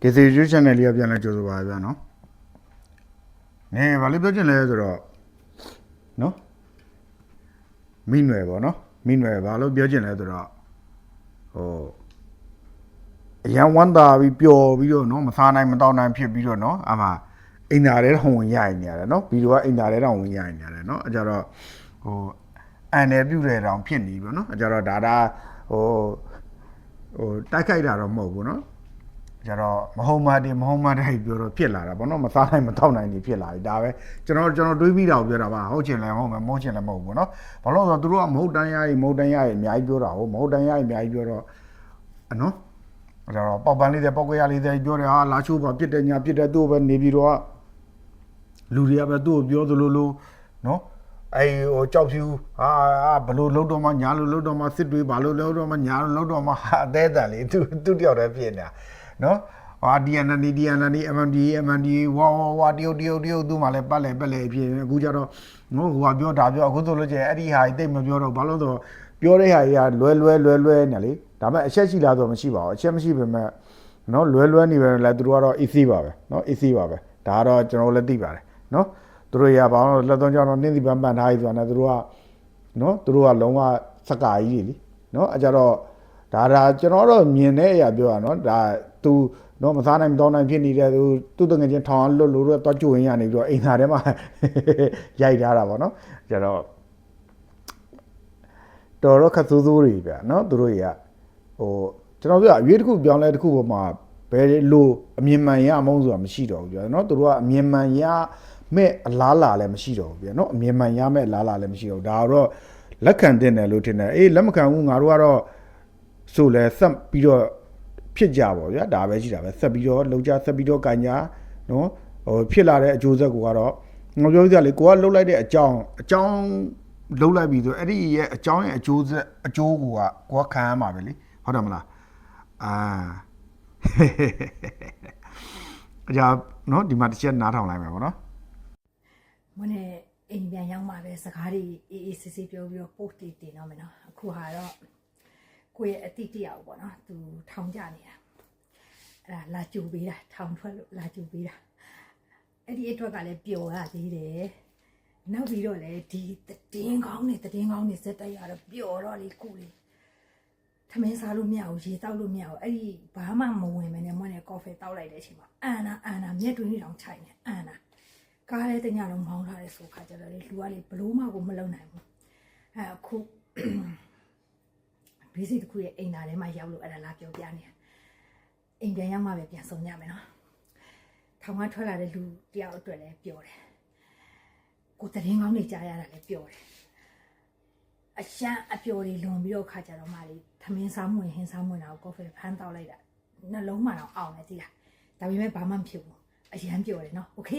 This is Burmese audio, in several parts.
ကေစီ YouTube channel လေးကပြန်လဲကြိုဆိုပါဗျာနော်။နေဘာလို့ပြောချင်လဲဆိုတော့နော်မိနွယ်ပေါ့နော်မိနွယ်ဘာလို့ပြောချင်လဲဆိုတော့ဟိုအရန်ဝမ်းသာပြီးပျော်ပြီးတော့နော်မစားနိုင်မတောင်းနိုင်ဖြစ်ပြီးတော့နော်အမှအိမ်သာထဲတော့ဝင်ရနေရတယ်နော်ဗီဒီယိုကအိမ်သာထဲတော့ဝင်ရနေရတယ်နော်အကြတော့ဟိုအန်တယ်ပြုတ်တယ်တောင်ဖြစ်နေပြီပေါ့နော်အကြတော့ဒါဒါဟိုဟိုတိုက်ခိုက်တာတော့မဟုတ်ဘူးနော် ကျတော့မဟုတ်မှတည်းမဟုတ်မှတိုင်းပြောတော့ဖြစ်လာတာဘောနော်မစားနိုင်မတောက်နိုင်နေဖြစ်လာပြီဒါပဲကျွန်တော်ကျွန်တော်တွေးမိတာကိုပြောတာပါဟုတ်ချင်လဲမဟုတ်မယ်မဟုတ်ချင်လဲမဟုတ်ဘူးနော်ဘာလို့လဲဆိုတော့သူတို့ကမဟုတ်တန်းရည်မဟုတ်တန်းရည်အများကြီးပြောတာဟုတ်မဟုတ်တန်းရည်အများကြီးပြောတော့အနော်ကျတော့ပေါက်ပန်းလေးတဲ့ပေါက်ကွဲရလေးတဲ့ပြောတယ်ဟာလာချိုးပါပြစ်တယ်ညာပြစ်တယ်သူ့ပဲနေပြီးတော့လူတွေကပဲသူ့ကိုပြောသလိုလိုနော်အဲဟိုကြောက်ဖြူဟာဘလို့လုံးတော့မှညာလို့လုံးတော့မှစစ်တွေးဘာလို့လုံးတော့မှညာလို့လုံးတော့မှအသေးတန်လေးသူသူတယောက်တည်းဖြစ်နေတာ နော်ဟာဒီအန်ဒီဒီအန်ဒီ MMD MMD ဝါဝါဝါတယောက်တယောက်တယောက်သူ့မှာလည်းပတ်လဲပတ်လဲဖြစ်အခုကျတော့ငိုဟိုကပြောဒါပြောအခုဆိုလို့ကျရင်အဲ့ဒီဟာကြီးတိတ်မပြောတော့ဘာလို့ဆိုတော့ပြောတဲ့ဟာကြီးကလွဲလွဲလွဲလွဲနေလေဒါပေမဲ့အချက်ရှိလားဆိုတော့မရှိပါဘူးအချက်မရှိပေမဲ့နော်လွဲလွဲနေပဲလဲသူတို့ကတော့ easy ပါပဲနော် easy ပါပဲဒါကတော့ကျွန်တော်လည်းသိပါတယ်နော်သူတို့ရပါအောင်လက်သွင်းကြောင်းတော့နင်းစီပန်းပန်းထားပြီးဆိုတာနဲ့သူတို့ကနော်သူတို့ကလုံးဝစကားကြီးတွေလीနော်အကြတော့ ဒါဒါကျွန်တော်တော့မြင်တဲ့အရာပြောရနော်ဒါသူနော်မစားနိုင်မတော့နိုင်ဖြစ်နေတဲ့သူသူ့တငယ်ချင်းထောင်လွတ်လို့တော့တွားကြွရင်ရနေပြီးတော့အိမ်သာထဲမှာရိုက်ထားတာပေါ့နော်ကျတော့တော်တော့ခက်ဆိုးဆိုးတွေဗျာနော်သူတို့တွေကဟိုကျွန်တော်ပြောအရွေးတစ်ခုပြောင်းလဲတစ်ခုပေါ်မှာဘယ်လိုအမြင်မှန်ရမုန်းဆိုတာမရှိတော့ဘူးဗျာနော်သူတို့ကအမြင်မှန်ရမဲ့အလားလာလည်းမရှိတော့ဘူးဗျာနော်အမြင်မှန်ရမဲ့အလားလာလည်းမရှိတော့ဘူးဒါတော့လက်ခံတင်တယ်လို့ထင်တယ်အေးလက်မခံဘူးငါတို့ကတော့ ဆိုလဲဆက်ပြီးတော့ဖြစ်ကြပါဗျာဒါပဲရှိတာပဲဆက်ပြီးတော့လုံကြဆက်ပြီးတော့ကင်ညာနော်ဟိုဖြစ်လာတဲ့အကျိုးဆက်ကိုကတော့ငါပြောပြလေကိုကလှုပ်လိုက်တဲ့အကြောင်းအကြောင်းလှုပ်လိုက်ပြီဆိုအဲ့ဒီရဲ့အကြောင်းရဲ့အကျိုးဆက်အကျိုးကိုကကိုကခံရမှာပဲလေဟုတ်တယ်မလားအာအကြနော်ဒီမှာတစ်ချက်နားထောင်လိုက်မယ်ပေါ့နော်မနေ့အိမ်ပြန်ရောက်မှပဲစကားတွေအေးအေးဆေးဆေးပြောပြီးတော့ post တွေတင်တော့မယ်နော်အခုဟာတော့ ကိုယ့်ရဲ့အတိတ်တရားပေါ့နော်သူထောင်ကြနေတာအဲ့ဒါလာကြိုပေးတာထောင်ထွက်လို့လာကြိုပေးတာအဲ့ဒီအတွက်ကလည်းပျော်ရသေးတယ်နောက်ပြီးတော့လည်းဒီတည်င်းကောင်းနေတည်င်းကောင်းနေစက်တက်ရတော့ပျော်တော့လေခုလေထမင်းစားလို့မရဘူးရေတောက်လို့မရဘူးအဲ့ဒီဘာမှမဝင်မနဲ့မွန်းနဲ့ကော်ဖီတောက်လိုက်တဲ့အချိန်မှာအန်နာအန်နာမျက်တွင်းတောင်ခြိုက်နေအန်နာကားလေးတညလုံးမောင်းထားတဲ့ဆိုခါကျတော့လေလူကလေဘလို့မှကိုမလုံနိုင်ဘူးအဲအခု ဘေးစီတစ်ခုရဲ့အိမ်သားထဲမှာရောက်လို့အဲ့ဒါလာပြောပြနေတာအိမ်ပြန်ရောက်မှပဲပြန်ဆုံကြမယ်နော်ထောင်ကထွက်လာတဲ့လူတယောက်အတွက်လည်းပြောတယ်ကိုတရင်ကောင်းနေကြားရတာလည်းပြောတယ်အရှမ်းအပျော်တွေလွန်ပြီးတော့ခါကြတော့မှလေသမင်းစားမွင်ဟင်းစားမွင်တာကိုကော်ဖီဖမ်းတောက်လိုက်တာနှလုံးမှတော့အောင်နေသိလားဒါပေမဲ့ဘာမှမဖြစ်ဘူးအရန်ပျော်တယ်နော်โอเค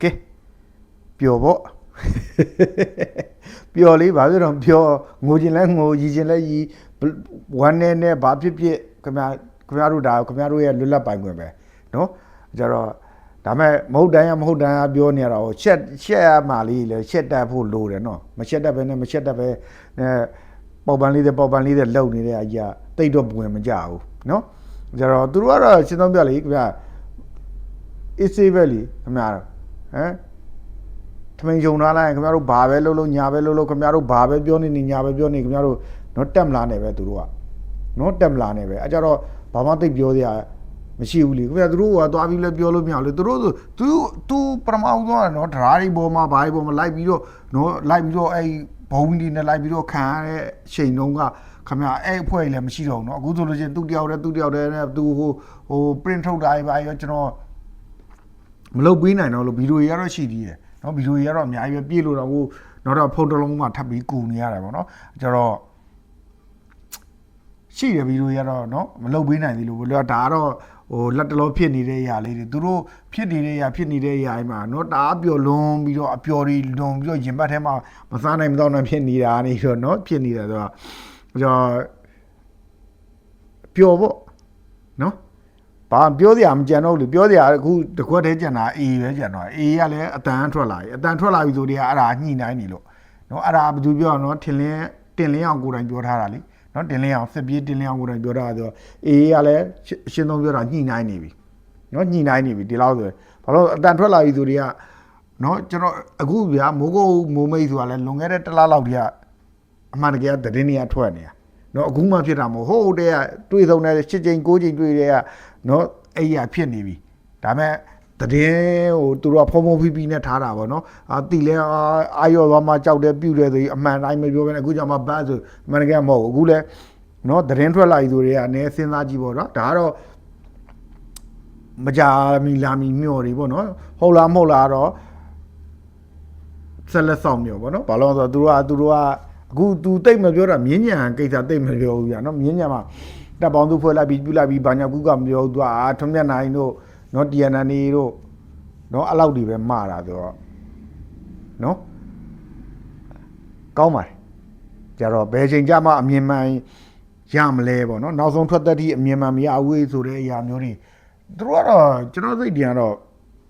ကဲပျော်ပေါ့ ပျော်လေးဘာဖြစ်တော့ပျော်ငိုချင်လဲငိုရည်ချင်လဲရည်ဝမ်းနဲ့နဲ့ဘာဖြစ်ဖြစ်ခင်ဗျာခင်ဗျားတို့ဒါခင်ဗျားတို့ရဲ့လွတ်လပ်ပိုင်ခွင့်ပဲနော်ကြတော့ဒါမဲ့မဟုတ်တိုင်းရမဟုတ်တိုင်းရပြောနေရတာဟိုချက်ချက်ရမှလေးလေချက်တက်ဖို့လိုတယ်နော်မချက်တက်ပဲနဲ့မချက်တက်ပဲအဲပေါက်ပန်းလေးတဲ့ပေါက်ပန်းလေးတဲ့လုံနေတဲ့အကြီးကတိတ်တော့ဝင်မကြဘူးနော်ကြတော့သူတို့ကတော့ရှင်းသုံးပြလေခင်ဗျာအေးဆေးပဲလीခင်ဗျားတို့ဟမ် ထမင်းယုံထားလိုက်ရင်ခင်ဗျားတို့ဘာပဲလုပ်လို့ညာပဲလုပ်လို့ခင်ဗျားတို့ဘာပဲပြောနေနေညာပဲပြောနေခင်ဗျားတို့နော်တက်မလာနဲ့ပဲသူတို့ကနော်တက်မလာနဲ့ပဲအဲကြတော့ဘာမှသိပ်ပြောစရာမရှိဘူးလေခင်ဗျားတို့ကသွားပြီးလဲပြောလို့မရဘူးလေသူတို့ဆိုသူသူပရမောင်းသွားတယ်နော်ဒရာတွေပေါ်မှာဘာတွေပေါ်မှာလိုက်ပြီးတော့နော်လိုက်ပြီးတော့အဲ့ဘုံဒီနဲ့လိုက်ပြီးတော့ခံရတဲ့ချိန်တုန်းကခင်ဗျာအဲ့အဖွဲ့ကြီးလည်းမရှိတော့ဘူးနော်အခုဆိုလို့ချင်းသူတယောက်တည်းသူတယောက်တည်းနဲ့သူဟိုဟို print ထုတ်တာတွေပါရောကျွန်တော်မလုပ်ပေးနိုင်တော့လို့ဗီဒီယိုတွေကတော့ရှိသေးတယ် နော်ဗီဒီယိုကြီးကတော့အများကြီးပဲပြေးလို့တော့ဟိုနောက်တော့ဖုန်းတစ်လုံးမှထပ်ပြီးကူနေရတယ်ပေါ့နော်ကျတော့ရှိတယ်ဗီဒီယိုကြီးကတော့နော်မလုပ်ပေးနိုင်သေးလို့ဘယ်လိုဒါကတော့ဟိုလက်တလောဖြစ်နေတဲ့အရာလေးတွေသူတို့ဖြစ်နေတဲ့အရာဖြစ်နေတဲ့အရာအိမ်မှာနော်တအားပျော်လွန်ပြီးတော့အပျော်တွေလွန်ပြီးတော့ရင်ပတ်ထဲမှာမစားနိုင်မတော့နိုင်ဖြစ်နေတာနေပြီးတော့နော်ဖြစ်နေတာဆိုတော့ကျွန်တော်ပျော်ပေါ့နော် ဘာပြောစရာမကြံတော့ဘူးပြောစရာအခုတကွက်တည်းကြံတာအေးပဲကြံတော့အေးကလည်းအတန်ထွက်လာပြီအတန်ထွက်လာပြီဆိုတည်းကအဲ့ဒါညှိနှိုင်းနေလို့နော်အဲ့ဒါဘယ်သူပြောရအောင်နော်ထင်လင်းတင်လင်းအောင်ကိုယ်တိုင်ပြောထားတာလေနော်တင်လင်းအောင်စစ်ပြေးတင်လင်းအောင်ကိုယ်တိုင်ပြောတာဆိုတော့အေးကလည်းအရှင်းဆုံးပြောတာညှိနှိုင်းနေပြီနော်ညှိနှိုင်းနေပြီဒီလောက်ဆိုရင်ဘာလို့အတန်ထွက်လာပြီဆိုတွေကနော်ကျွန်တော်အခုဗျာမိုးကုတ်မိုးမိတ်ဆိုတာလည်းလွန်ခဲ့တဲ့တစ်လလောက်တည်းကအမှန်တကယ်ကသတင်းတွေကထွက်နေတာနော်အခုမှဖြစ်တာမဟုတ်ဟိုးတည်းကတွေးဆုံးတဲ့၈ချိန်၉ချိန်တွေးတဲ့က နော်အဲ့ရဖြစ်နေပြီဒါပေမဲ့တည်င်းဟိုသူတို့ကဖုံဖုံဖီဖီနဲ့ထားတာပေါ့နော်အာတီလဲအာအာရောသွားမှကြောက်တယ်ပြုတ်တယ်ဆိုပြီးအမှန်တိုင်းမပြောဘဲနဲ့အခုကျမှဘတ်ဆိုအမှန်တကယ်မဟုတ်ဘူးအခုလဲနော်တည်င်းထွက်လာပြီဆိုတွေကနေစဉ်းစားကြည့်ပေါ့နော်ဒါကတော့မကြာမီလာမီမျော်တွေပေါ့နော်ဟုတ်လားမဟုတ်လားတော့ဆက်လက်ဆောင်မျော်ပေါ့နော်ဘာလို့လဲဆိုတော့သူတို့ကသူတို့ကအခု तू တိတ်မပြောတာမြင်းညံကိစ္စတိတ်မပြောဘူးဗျာနော်မြင်းညံမှာ တပ်ပေါင်းသူဖွဲ့လိုက်ပြီးပြလိုက်ပြီးဘာညာကူကမပြောဘူး तू အာထွန်းမြတ်နိုင်တို့နော် TNN တို့နော်အဲ့လောက်တွေပဲမှားတာဆိုတော့နော်ကောင်းပါတယ်ကြတော့ဘယ်ချိန်ကြမှအမြင်မှန်ရမလဲပေါ့နော်နောက်ဆုံးထွက်သက်သည့်အမြင်မှန်မရဘူးဆိုတဲ့အရာမျိုးတွေသူတို့ကတော့ကျွန်တော်စိတ်တင်ကတော့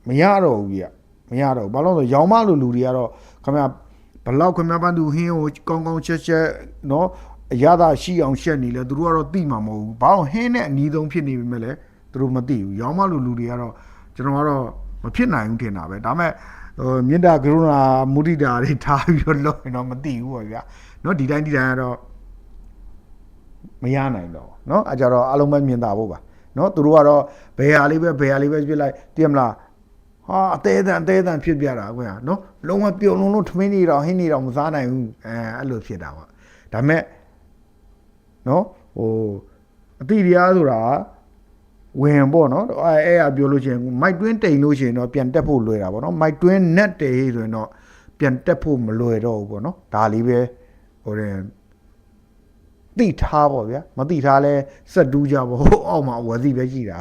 မရတော့ဘူးကြီးမရတော့ဘူးဘာလို့လဲဆိုရောင်မလိုလူတွေကတော့ခင်ဗျာဘလောက်ခင်ဗျားပန်းသူဟင်းကိုကောင်းကောင်းချက်ချက်နော် အရသာရှိအောင်ရှက်နေလဲသူတို့ကတော့သိမှာမဟုတ်ဘူးဘာလို့ဟင်းနဲ့အနီးဆုံးဖြစ်နေပြီမဲ့လဲသူတို့မသိဘူးရောင်မလိုလူတွေကတော့ကျွန်တော်ကတော့မဖြစ်နိုင်ဘူးထင်တာပဲဒါပေမဲ့ဟိုမြင့်တာကရုဏာမုဒိတာတွေထားပြီးတော့လုပ်ရင်တော့မသိဘူးပေါ့ဗျာနော်ဒီတိုင်းဒီတိုင်းကတော့ မရနိုင်တော့ဘူးเนาะအဲကြတော့အလုံးပဲမြင်တာဖို့ပါเนาะသူတို့ကတော့ဘယ်ဟာလေးပဲဘယ်ဟာလေးပဲပြစ်လိုက်တည်မလားဟာအသေးအံအသေးအံဖြစ်ပြတာကွာเนาะလုံးဝပြုံလုံးလုံးထမင်းနေတော့ဟင်းနေတော့မစားနိုင်ဘူးအဲအဲ့လိုဖြစ်တာပေါ့ဒါမဲ့ နော်ဟိုအတိတရားဆိုတာဝင်ပေါ့နော်အဲအဲ့အပြောလို့ရှိရင်မိုက်တွင်းတိန်လို့ရှိရင်တော့ပြန်တက်ဖို့လွယ်တာပေါ့နော်မိုက်တွင်း net တေးဆိုရင်တော့ပြန်တက်ဖို့မလွယ်တော့ဘူးပေါ့နော်ဒါလေးပဲဟိုရင်တိထားပေါ့ဗျာမတိထားလဲစက်တူးကြပေါ့အောက်မှာဝစီပဲရှိတာ